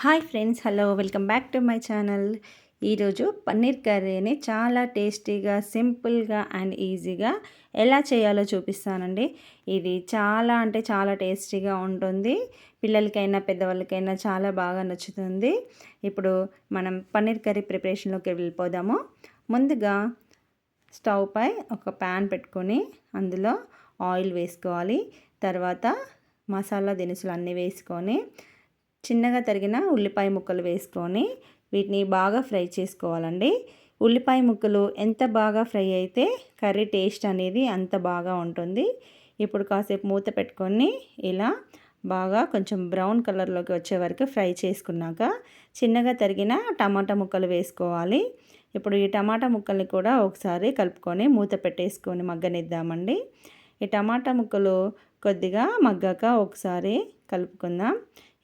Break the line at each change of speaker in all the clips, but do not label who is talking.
Hi friends hello welcome back to my channel. ఈరోజు పన్నీర్ కర్రీని చాలా టేస్టీగా సింపుల్గా అండ్ ఈజీగా ఎలా చేయాలో చూపిస్తానండి. ఇది చాలా అంటే చాలా టేస్టీగా ఉంటుంది. పిల్లలకైనా పెద్దవాళ్ళకైనా చాలా బాగా నచ్చుతుంది. ఇప్పుడు మనం పన్నీర్ కర్రీ ప్రిపరేషన్లోకి వెళ్ళిపోదాము. ముందుగా స్టవ్ పై ఒక ప్యాన్ పెట్టుకొని అందులో ఆయిల్ వేసుకోవాలి. తర్వాత మసాలా దినుసులు అన్నీ వేసుకొని చిన్నగా తరిగిన ఉల్లిపాయ ముక్కలు వేసుకొని వీటిని బాగా ఫ్రై చేసుకోవాలండి. ఉల్లిపాయ ముక్కలు ఎంత బాగా ఫ్రై అయితే కర్రీ టేస్ట్ అనేది అంత బాగా ఉంటుంది. ఇప్పుడు కాసేపు మూత పెట్టుకొని ఇలా బాగా కొంచెం బ్రౌన్ కలర్లోకి వచ్చే వరకు ఫ్రై చేసుకున్నాక చిన్నగా తరిగిన టమాటా ముక్కలు వేసుకోవాలి. ఇప్పుడు ఈ టమాటా ముక్కల్ని కూడా ఒకసారి కలుపుకొని మూత పెట్టేసుకొని మగ్గనిద్దామండి. ఈ టమాటా ముక్కలు కొద్దిగా మగ్గాక ఒకసారి కలుపుకుందాం.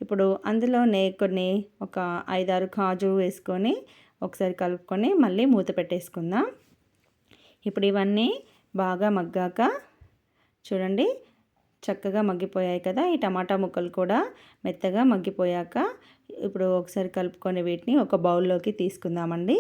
ఇప్పుడు అందులోనే కొన్ని ఒక ఐదారు కాజు వేసుకొని ఒకసారి కలుపుకొని మళ్ళీ మూత పెట్టేసుకుందాం. ఇప్పుడు ఇవన్నీ బాగా మగ్గాక చూడండి చక్కగా మగ్గిపోయాయి కదా. ఈ టమాటా ముక్కలు కూడా మెత్తగా మగ్గిపోయాక ఇప్పుడు ఒకసారి కలుపుకొని వీటిని ఒక బౌల్లోకి తీసుకుందామండి.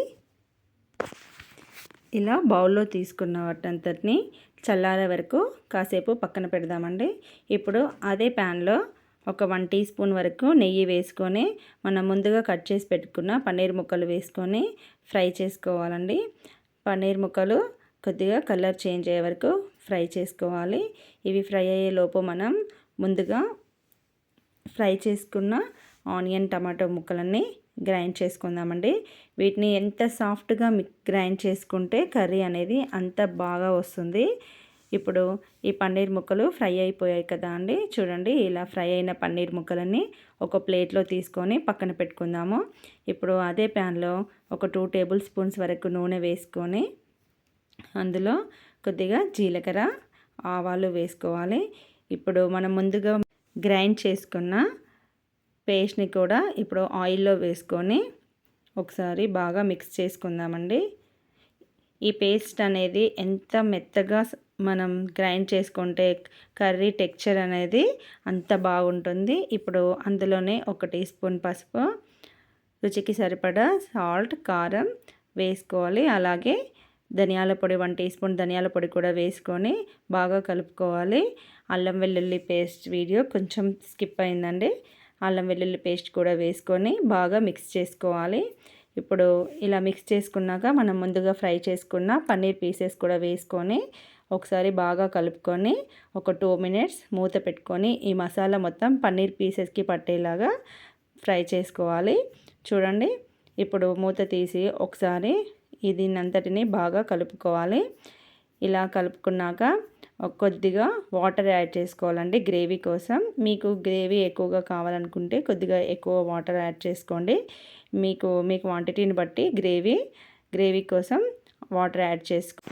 ఇలా బౌల్లో తీసుకున్న వాటంతటిని చల్లారే వరకు కాసేపు పక్కన పెడదామండి. ఇప్పుడు అదే ప్యాన్లో ఒక వన్ టీ స్పూన్ వరకు నెయ్యి వేసుకొని మనం ముందుగా కట్ చేసి పెట్టుకున్న పన్నీర్ ముక్కలు వేసుకొని ఫ్రై చేసుకోవాలండి. పన్నీర్ ముక్కలు కొద్దిగా కలర్ చేంజ్ అయ్యే వరకు ఫ్రై చేసుకోవాలి. ఇవి ఫ్రై అయ్యే లోపు మనం ముందుగా ఫ్రై చేసుకున్న ఆనియన్ టమాటో ముక్కలన్నీ గ్రైండ్ చేసుకుందామండి. వీటిని ఎంత సాఫ్ట్గా గ్రైండ్ చేసుకుంటే కర్రీ అనేది అంత బాగా వస్తుంది. ఇప్పుడు ఈ పన్నీర్ ముక్కలు ఫ్రై అయిపోయాయి కదా అండి. చూడండి ఇలా ఫ్రై అయిన పన్నీర్ ముక్కలన్నీ ఒక ప్లేట్లో తీసుకొని పక్కన పెట్టుకుందాము. ఇప్పుడు అదే ప్యాన్లో ఒక టూ టేబుల్ స్పూన్స్ వరకు నూనె వేసుకొని అందులో కొద్దిగా జీలకర్ర ఆవాలు వేసుకోవాలి. ఇప్పుడు మనం ముందుగా గ్రైండ్ చేసుకున్న పేస్ట్ని కూడా ఇప్పుడు ఆయిల్లో వేసుకొని ఒకసారి బాగా మిక్స్ చేసుకుందామండి. ఈ పేస్ట్ అనేది ఎంత మెత్తగా మనం గ్రైండ్ చేసుకుంటే కర్రీ టెక్చర్ అనేది అంత బాగుంటుంది. ఇప్పుడు అందులోనే ఒక టీ స్పూన్ పసుపు రుచికి సరిపడా సాల్ట్ కారం వేసుకోవాలి. అలాగే ధనియాల పొడి వన్ టీ స్పూన్ ధనియాల పొడి కూడా వేసుకొని బాగా కలుపుకోవాలి. అల్లం వెల్లుల్లి పేస్ట్ వీడియో కొంచెం స్కిప్ అయిందండి. అల్లం వెల్లుల్లి పేస్ట్ కూడా వేసుకొని బాగా మిక్స్ చేసుకోవాలి. ఇప్పుడు ఇలా మిక్స్ చేసుకున్నాక మనం ముందుగా ఫ్రై చేసుకున్న పన్నీర్ పీసెస్ కూడా వేసుకొని ఒకసారి బాగా కలుపుకొని ఒక టూ మినిట్స్ మూత పెట్టుకొని ఈ మసాలా మొత్తం పన్నీర్ పీసెస్కి పట్టేలాగా ఫ్రై చేసుకోవాలి. చూడండి ఇప్పుడు మూత తీసి ఒకసారి ఇది బాగా కలుపుకోవాలి. ఇలా కలుపుకున్నాక కొద్దిగా వాటర్ యాడ్ చేసుకోవాలండి గ్రేవీ కోసం. మీకు గ్రేవీ ఎక్కువగా కావాలనుకుంటే కొద్దిగా ఎక్కువ వాటర్ యాడ్ చేసుకోండి. మీకు మీ క్వాంటిటీని బట్టి గ్రేవీ గ్రేవీ కోసం వాటర్ యాడ్ చేసుకో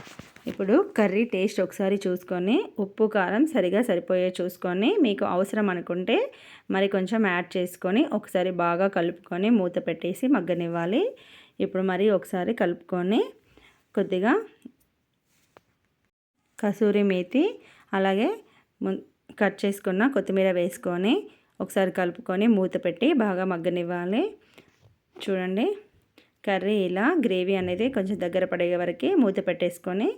ఇప్పుడు కర్రీ టేస్ట్ ఒకసారి చూసుకొని ఉప్పు కారం సరిగా సరిపోయే చూసుకొని మీకు అవసరం అనుకుంటే మరి కొంచెం యాడ్ చేసుకొని ఒకసారి బాగా కలుపుకొని మూత పెట్టేసి మగ్గనివ్వాలి. ఇప్పుడు మరి ఒకసారి కలుపుకొని కొద్దిగా కసూరి మేతి అలాగే కట్ చేసుకున్న కొత్తిమీర వేసుకొని ఒకసారి కలుపుకొని మూత పెట్టి బాగా మగ్గనివ్వాలి. చూడండి. కర్రీ ఇలా గ్రేవీ అనేది కొంచెం దగ్గర పడే వరకు మూత పెట్టేసుకొని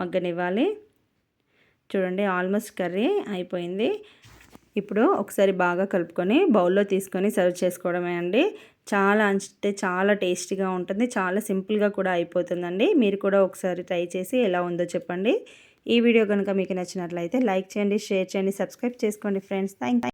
మగ్గనివ్వాలి. చూడండి ఆల్మోస్ట్ కర్రీ అయిపోయింది. ఇప్పుడు ఒకసారి బాగా కలుపుకొని బౌల్లో తీసుకొని సర్వ్ చేసుకోవడమే అండి. చాలా అంటే చాలా టేస్టీగా ఉంటుంది చాలా సింపుల్గా కూడా అయిపోతుందండి. మీరు కూడా ఒకసారి ట్రై చేసి ఎలా ఉందో చెప్పండి. ఈ వీడియో కనుక మీకు నచ్చినట్లయితే లైక్ చేయండి షేర్ చేయండి సబ్స్క్రైబ్ చేసుకోండి ఫ్రెండ్స్. థ్యాంక్